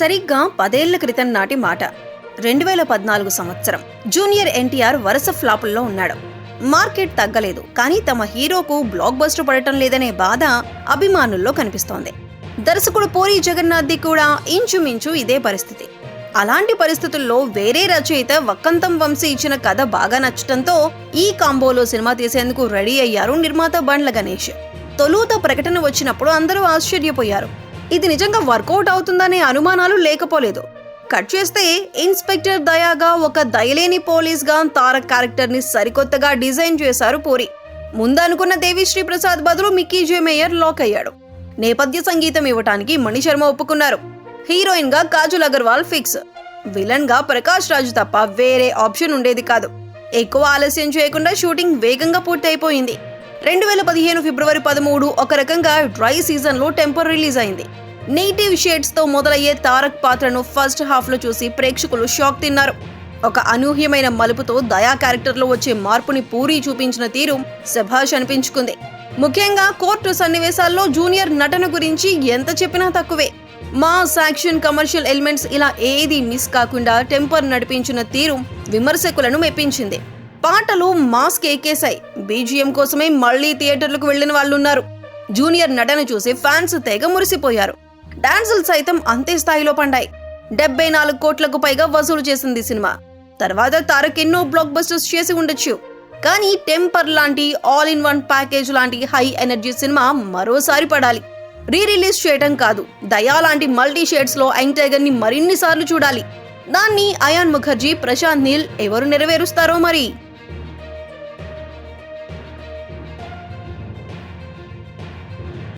సరిగ్గా పదేళ్ళ క్రితం నాటి మాట. రెండు వేల పద్నాలుగు సంవత్సరం. జూనియర్ ఎన్టీఆర్ వరుస ఫ్లాపుల్లో ఉన్నాడు. మార్కెట్ తగ్గలేదు. కానీ తమ హీరోకు బ్లాక్ బస్టర్ పడటం లేదనే బాధ అభిమానుల్లో కనిపిస్తోంది. దర్శకుడు పూరి జగన్నాథ్ది కూడా ఇంచుమించు ఇదే పరిస్థితి. అలాంటి పరిస్థితుల్లో వేరే రచయిత వక్కంతం వంశీ ఇచ్చిన కథ బాగా నచ్చటంతో ఈ కాంబోలో సినిమా తీసేందుకు రెడీ అయ్యారు నిర్మాత బండ్ల గణేష్. తొలుత ప్రకటన వచ్చినప్పుడు అందరూ ఆశ్చర్యపోయారు. ఇది నిజంగా వర్కౌట్ అవుతుందనే అనుమానాలు లేకపోలేదు. కట్ చేస్తే ఇన్స్పెక్టర్ దయాగా ఒక దయలేని పోలీస్గా తారక్ క్యారెక్టర్ని సరికొత్తగా డిజైన్ చేశారు పూరి. ముందనుకున్న దేవిశ్రీ ప్రసాద్ బదులు మిక్కీ జే మేయర్ లాక్ అయ్యాడు. నేపథ్య సంగీతం ఇవ్వటానికి మణిశర్మ ఒప్పుకున్నారు. హీరోయిన్గా కాజల్ అగర్వాల్ ఫిక్స్. విలన్గా ప్రకాష్ రాజు తప్ప వేరే ఆప్షన్ ఉండేది కాదు. ఎక్కువ ఆలస్యం చేయకుండా షూటింగ్ వేగంగా పూర్తయిపోయింది. రెండు వేల పదిహేను ఫిబ్రవరి పదమూడు ఒక రకంగా డ్రై సీజన్లో టెంపర్ రిలీజ్ అయింది. నేటివ్ షేడ్స్తో మొదలయ్యే తారక్ పాత్రను ఫస్ట్ హాఫ్లో చూసి ప్రేక్షకులు షాక్ తిన్నారు. ఒక అనూహ్యమైన మలుపుతో దయా క్యారెక్టర్లో వచ్చే మార్పుని పూరి చూపించిన తీరు శభాష్ అనిపించుకుంది. ముఖ్యంగా కోర్టు సన్నివేశాల్లో జూనియర్ నటన గురించి ఎంత చెప్పినా తక్కువే. మాస్ యాక్షన్ కమర్షియల్ ఎలిమెంట్స్ ఇలా ఏది మిస్ కాకుండా టెంపర్ నడిపించిన తీరు విమర్శకులను మెప్పించింది. పాటలు మాస్క్ ఎక్కేశాయి. బీజిఎం కోసమే మళ్ళీ థియేటర్లకు వెళ్ళిన వాళ్ళున్నారు. జూనియర్ నటన చూసి ఫ్యాన్స్ తెగ మురిసిపోయారు. డాన్సులు సైతం అంతే స్థాయిలో పండాయి. డెబ్బై నాలుగు కోట్లకు పైగా వసూలు చేసింది సినిమా. తర్వాత తారక్ ఎన్నో బ్లాక్ బస్టర్స్ చేసి ఉండొచ్చు. కానీ టెంపర్ లాంటి ఆల్ ఇన్ వన్ ప్యాకేజ్ లాంటి హై ఎనర్జీ సినిమా మరోసారి పడాలి. రీ రిలీజ్ చేయటం కాదు. దయా లాంటి మల్టీ షేడ్స్లో యంగ్ని మరిన్ని సార్లు చూడాలి. దాన్ని అయాన్ ముఖర్జీ ప్రశాంత్ నీల్ ఎవరు నెరవేరుస్తారో మరి?